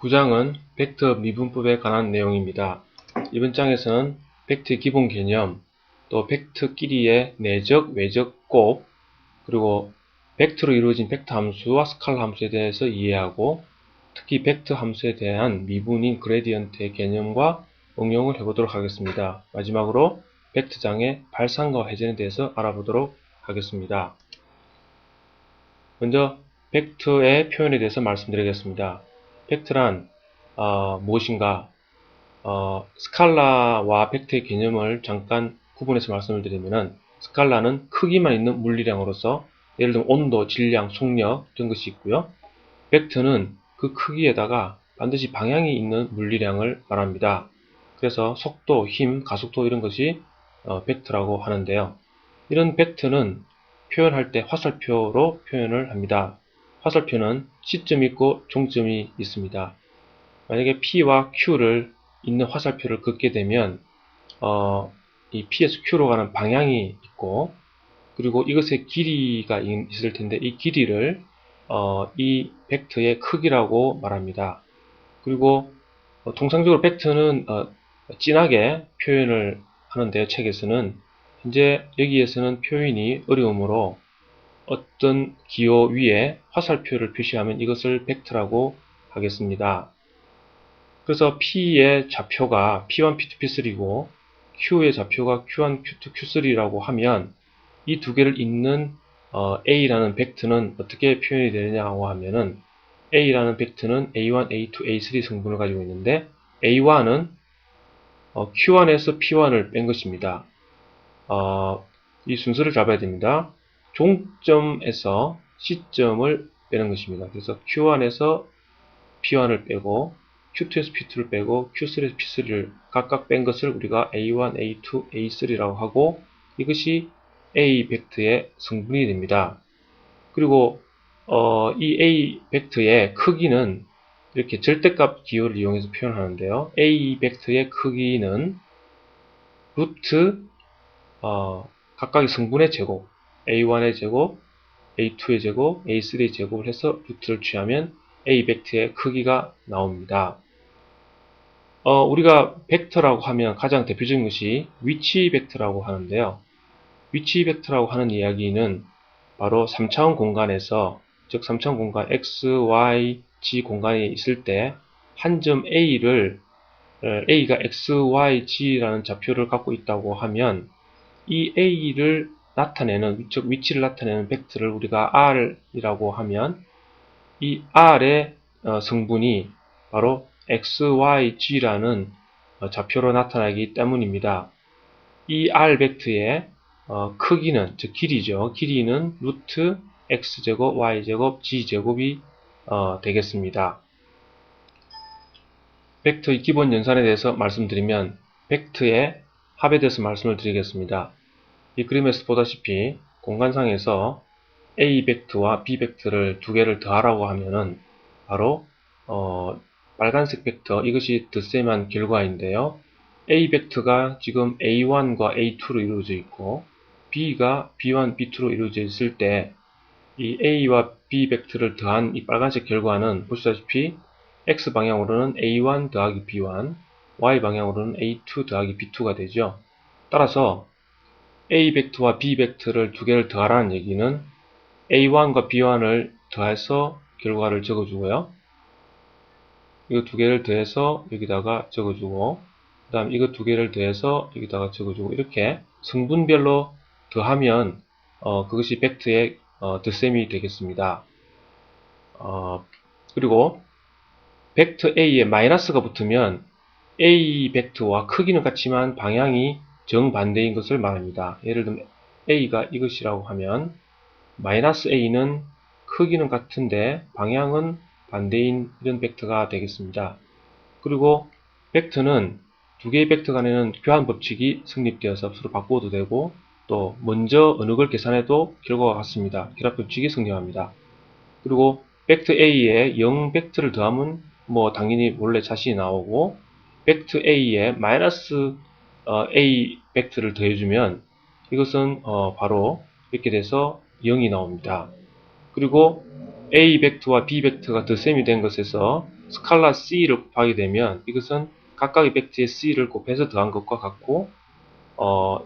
9장은 벡터 미분법에 관한 내용입니다. 이번 장에서는 벡터의 기본 개념, 또 벡터끼리의 내적, 외적 곱, 그리고 벡터로 이루어진 벡터 함수와 스칼라 함수에 대해서 이해하고 특히 벡터 함수에 대한 미분인 그레디언트의 개념과 응용을 해보도록 하겠습니다. 마지막으로 벡터장의 발상과 회전에 대해서 알아보도록 하겠습니다. 먼저 벡터의 표현에 대해서 말씀드리겠습니다. 벡터란 어, 무엇인가? 어, 스칼라와 벡터의 개념을 잠깐 구분해서 말씀을 드리면은 스칼라는 크기만 있는 물리량으로서 예를 들면 온도, 질량, 속력 이런 것이 있고요. 벡터는 그 크기에다가 반드시 방향이 있는 물리량을 말합니다. 그래서 속도, 힘, 가속도 이런 것이 어, 벡터라고 하는데요. 이런 벡터는 표현할 때 화살표로 표현을 합니다. 화살표는 시점이 있고 종점이 있습니다. 만약에 P와 Q를 있는 화살표를 긋게 되면 어, 이 P에서 Q로 가는 방향이 있고 그리고 이것의 길이가 있을 텐데 이 길이를 어, 이 벡터의 크기라고 말합니다. 그리고 어, 통상적으로 벡터는 어, 진하게 표현을 하는데요. 책에서는 현재 여기에서는 표현이 어려우므로 어떤 기호 위에 화살표를 표시하면 이것을 벡터라고 하겠습니다. 그래서 P의 좌표가 P1, P2, P3고 Q의 좌표가 Q1, Q2, Q3라고 하면 이 두 개를 잇는 어, A라는 벡터는 어떻게 표현이 되느냐고 하면은 A라는 벡터는 A1, A2, A3 성분을 가지고 있는데 A1은 어, Q1에서 P1을 뺀 것입니다. 어, 이 순서를 잡아야 됩니다. 종점에서 시점을 빼는 것입니다. 그래서 Q1에서 P1을 빼고 Q2에서 P2를 빼고 Q3에서 P3를 각각 뺀 것을 우리가 A1, A2, A3라고 하고 이것이 A 벡터의 성분이 됩니다. 그리고 어, 이 A 벡터의 크기는 이렇게 절대값 기호를 이용해서 표현하는데요. A 벡터의 크기는 루트 어, 각각의 성분의 제곱 A1의 제곱, A2의 제곱, A3의 제곱을 해서 루트를 취하면 A 벡터의 크기가 나옵니다. 어, 우리가 벡터라고 하면 가장 대표적인 것이 위치 벡터라고 하는데요. 위치 벡터라고 하는 이야기는 바로 3차원 공간에서 즉 3차원 공간 x, y, g 공간에 있을 때 한 점 A를 A가 x, y, g라는 좌표를 갖고 있다고 하면 이 A를 나타내는 즉 위치를 나타내는 벡터를 우리가 R이라고 하면 이 R의 어, 성분이 바로 x, y, g라는 어, 좌표로 나타나기 때문입니다. 이 R 벡터의 어, 크기는 즉 길이죠. 길이는 루트 x제곱, y제곱, g제곱이 되겠습니다. 벡터의 기본 연산에 대해서 말씀드리면 벡터의 합에 대해서 말씀을 드리겠습니다. 이 그림에서 보다시피 공간상에서 A 벡터와 B 벡터를 두 개를 더하라고 하면은 바로 어, 빨간색 벡터 이것이 덧셈한 결과인데요. A 벡터가 지금 A1과 A2로 이루어져 있고 B가 B1, B2로 이루어져 있을 때 이 A와 B 벡터를 더한 이 빨간색 결과는 보시다시피 X 방향으로는 A1 더하기 B1, Y 방향으로는 A2 더하기 B2가 되죠. 따라서 A 벡터와 B 벡터를 두 개를 더하라는 얘기는 A1과 B1을 더해서 결과를 적어주고요. 이거 두 개를 더해서 여기다가 적어주고 그 다음 이거 두 개를 더해서 여기다가 적어주고 이렇게 성분별로 더하면 어, 그것이 벡터의 어, 덧셈이 되겠습니다. 어, 그리고 벡터 A에 마이너스가 붙으면 A 벡터와 크기는 같지만 방향이 정반대인 것을 말합니다. 예를 들면 A가 이것이라고 하면 마이너스 A는 크기는 같은데 방향은 반대인 이런 벡터가 되겠습니다. 그리고 벡터는 두 개의 벡터 간에는 교환 법칙이 성립되어서 서로 바꾸어도 되고 또 먼저 어느 걸 계산해도 결과가 같습니다. 결합 법칙이 성립합니다. 그리고 벡터 A에 0 벡터를 더하면 뭐 당연히 원래 자신이 나오고 벡터 A에 마이너스 어, A 벡터를 더해주면 이것은 어, 바로 이렇게 돼서 0이 나옵니다. 그리고 A 벡터와 B 벡터가 덧셈이 된 것에서 스칼라 C를 곱하게 되면 이것은 각각의 벡터의 C를 곱해서 더한 것과 같고 어,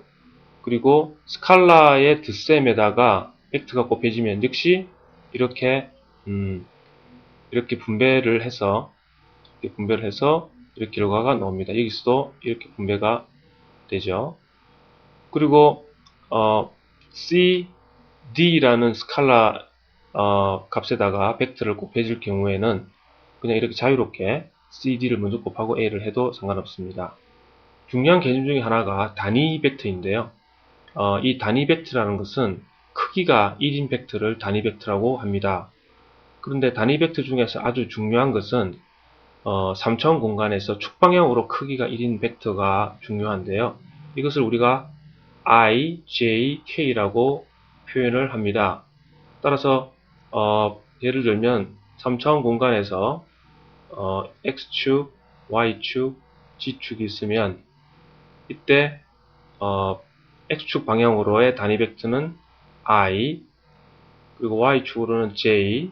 그리고 스칼라의 덧셈에다가 벡터가 곱해지면 역시 이렇게 음, 이렇게 분배를 해서 이렇게 분배를 해서 이렇게 결과가 나옵니다. 여기서도 이렇게 분배가 되죠. 그리고 어, C, D라는 스칼라 어, 값에다가 벡터를 곱해줄 경우에는 그냥 이렇게 자유롭게 CD를 먼저 곱하고 A를 해도 상관없습니다. 중요한 개념 중에 하나가 단위 벡터인데요. 어, 이 단위 벡터라는 것은 크기가 1인 벡터를 단위 벡터라고 합니다. 그런데 단위 벡터 중에서 아주 중요한 것은 어, 3차원 공간에서 축방향으로 크기가 1인 벡터가 중요한데요. 이것을 우리가 i, j, k라고 표현을 합니다. 따라서 어, 예를 들면 3차원 공간에서 어, x축, y축, g축이 있으면 이때 어, x축 방향으로의 단위 벡터는 i 그리고 y축으로는 j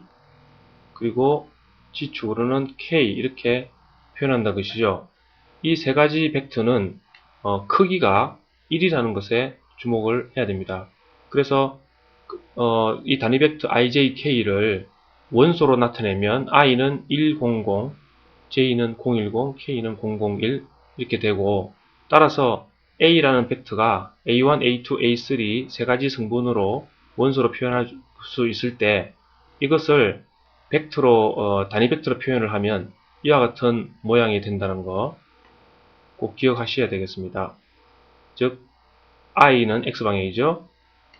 그리고 g축으로는 k 이렇게 표현한다 것이죠. 이 세 가지 벡터는 어, 크기가 1이라는 것에 주목을 해야 됩니다. 그래서 어, 이 단위 벡터 ijk를 원소로 나타내면 i는 100, j는 010, k는 001 이렇게 되고 따라서 a라는 벡터가 a1, a2, a3 세 가지 성분으로 원소로 표현할 수 있을 때 이것을 벡터로 어, 단위 벡터로 표현을 하면 이와 같은 모양이 된다는 거 꼭 기억하셔야 되겠습니다. 즉 i는 x방향이죠.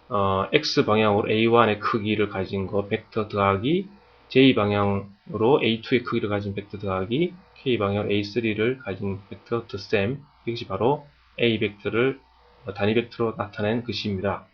어, x방향으로 a1의 크기를 가진 거 벡터 더하기 j방향으로 a2의 크기를 가진 벡터 더하기 k방향으로 a3를 가진 벡터 덧셈 이것이 바로 a 벡터를 단위 벡터로 나타낸 것입니다.